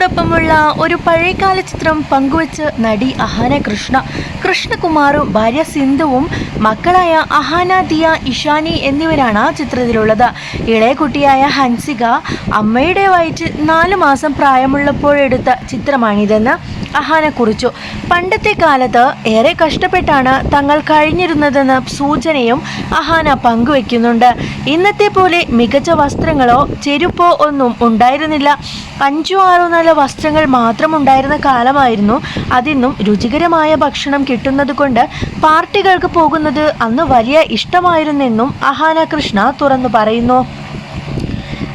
കുടുംബത്തോടൊപ്പമുള്ള ഒരു പഴയകാല ചിത്രം പങ്കുവച്ച് നടി അഹാന കൃഷ്ണ. കൃഷ്ണകുമാറും ഭാര്യ സിന്ധുവും മക്കളായ അഹാന ദിയ ഇഷാനി എന്നിവരാണ് ചിത്രത്തിലുള്ളത്. ഇളയ കുട്ടിയായ ഹൻസിക അമ്മയുടെ വയറ്റിൽ നാല് മാസം പ്രായമുള്ളപ്പോഴെടുത്ത ചിത്രമാണിതെന്ന് അഹാന കുറിച്ചു പണ്ടത്തെ കാലത്ത് ഏറെ കഷ്ടപ്പെട്ടാണ് തങ്ങൾ കഴിഞ്ഞിരുന്നതെന്ന സൂചനയും അഹാന പങ്കുവെക്കുന്നുണ്ട്. ഇന്നത്തെ പോലെ മികച്ച വസ്ത്രങ്ങളോ ചെരുപ്പോ ഒന്നും ഉണ്ടായിരുന്നില്ല. അഞ്ചോ ആറോ നല്ല വസ്ത്രങ്ങൾ മാത്രം ഉണ്ടായിരുന്ന കാലമായിരുന്നു അതിന്നും രുചികരമായ ഭക്ഷണം കിട്ടുന്നത് കൊണ്ട് പാർട്ടികൾക്ക് പോകുന്നത് അന്ന് വലിയ ഇഷ്ടമായിരുന്നെന്നും അഹാന കൃഷ്ണ തുറന്നു പറയുന്നു.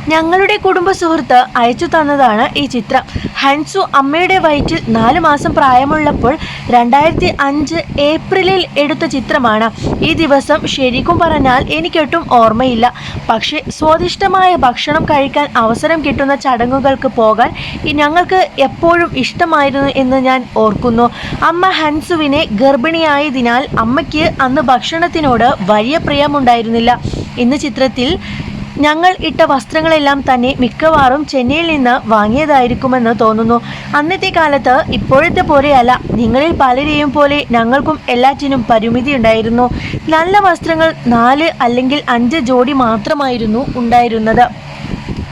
ഞങ്ങളുടെ കുടുംബ സുഹൃത്ത് അയച്ചു തന്നതാണ് ഈ ചിത്രം. ഹൻസു അമ്മയുടെ വയറ്റിൽ നാല് മാസം പ്രായമുള്ളപ്പോൾ രണ്ടായിരത്തി അഞ്ച് ഏപ്രിലിൽ എടുത്ത ചിത്രമാണ്. ഈ ദിവസം ശരിക്കും പറഞ്ഞാൽ എനിക്കൊട്ടും ഓർമ്മയില്ല. പക്ഷേ സ്വാദിഷ്ടമായ ഭക്ഷണം കഴിക്കാൻ അവസരം കിട്ടുന്ന ചടങ്ങുകൾക്ക് പോകാൻ ഞങ്ങൾക്ക് എപ്പോഴും ഇഷ്ടമായിരുന്നു എന്ന് ഞാൻ ഓർക്കുന്നു. അമ്മ ഹൻസുവിനെ ഗർഭിണിയായതിനാൽ അമ്മയ്ക്ക് അന്ന് ഭക്ഷണത്തിനോട് വലിയ പ്രിയമുണ്ടായിരുന്നില്ല. ഇന്ന് ചിത്രത്തിൽ ഞങ്ങൾ ഇട്ട വസ്ത്രങ്ങളെല്ലാം തന്നെ മിക്കവാറും ചെന്നൈയിൽ നിന്ന് വാങ്ങിയതായിരിക്കുമെന്ന് തോന്നുന്നു. അന്നത്തെ കാലത്ത് ഇപ്പോഴത്തെ പോലെയല്ല. നിങ്ങളിൽ പലരെയും പോലെ ഞങ്ങൾക്കും എല്ലാറ്റിനും പരിമിതി ഉണ്ടായിരുന്നു. നല്ല വസ്ത്രങ്ങൾ നാല് അല്ലെങ്കിൽ അഞ്ച് ജോഡി മാത്രമായിരുന്നു ഉണ്ടായിരുന്നത്.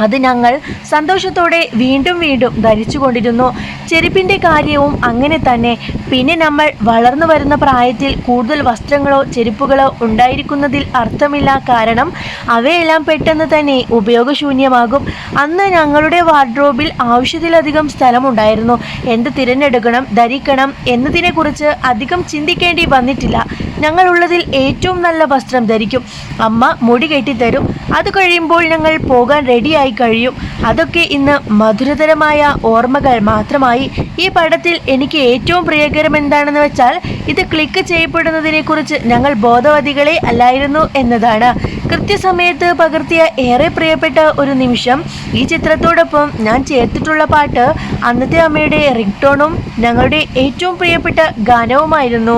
അത് ഞങ്ങൾ സന്തോഷത്തോടെ വീണ്ടും വീണ്ടും ധരിച്ചുകൊണ്ടിരുന്നു. ചെരുപ്പിന്റെ കാര്യവും അങ്ങനെ തന്നെ. പിന്നെ നമ്മൾ വളർന്നു വരുന്ന പ്രായത്തിൽ കൂടുതൽ വസ്ത്രങ്ങളോ ചെരുപ്പുകളോ ഉണ്ടായിരിക്കുന്നതിൽ അർത്ഥമില്ല. കാരണം അവയെല്ലാം പെട്ടെന്ന് തന്നെ ഉപയോഗശൂന്യമാകും. അന്ന് ഞങ്ങളുടെ വാർഡ്രോബിൽ ആവശ്യത്തിലധികം സ്ഥലമുണ്ടായിരുന്നു. എന്ത് തിരഞ്ഞെടുക്കണം ധരിക്കണം എന്നതിനെക്കുറിച്ച് അധികം ചിന്തിക്കേണ്ടി വന്നിട്ടില്ല. ഞങ്ങളുള്ളതിൽ ഏറ്റവും നല്ല വസ്ത്രം ധരിക്കും. അമ്മ മുടി കെട്ടിത്തരും അത് കഴിയുമ്പോൾ ഞങ്ങൾ പോകാൻ റെഡിയായി കഴിയും. അതൊക്കെ ഇന്ന് മധുരതരമായ ഓർമ്മകൾ മാത്രമായി. ഈ പടത്തിൽ എനിക്ക് ഏറ്റവും പ്രിയകരം എന്താണെന്ന് വെച്ചാൽ ഇത് ക്ലിക്ക് ചെയ്യപ്പെടുന്നതിനെ കുറിച്ച് ഞങ്ങൾ ബോധവതികളെ അല്ലായിരുന്നു എന്നതാണ്. കൃത്യസമയത്ത് പകർത്തിയ ഏറെ പ്രിയപ്പെട്ട ഒരു നിമിഷം. ഈ ചിത്രത്തോടൊപ്പം ഞാൻ ചേർത്തിട്ടുള്ള പാട്ട് അന്നത്തെ അമ്മയുടെ റിംഗ് ടോണും ഞങ്ങളുടെ ഏറ്റവും പ്രിയപ്പെട്ട ഗാനവുമായിരുന്നു.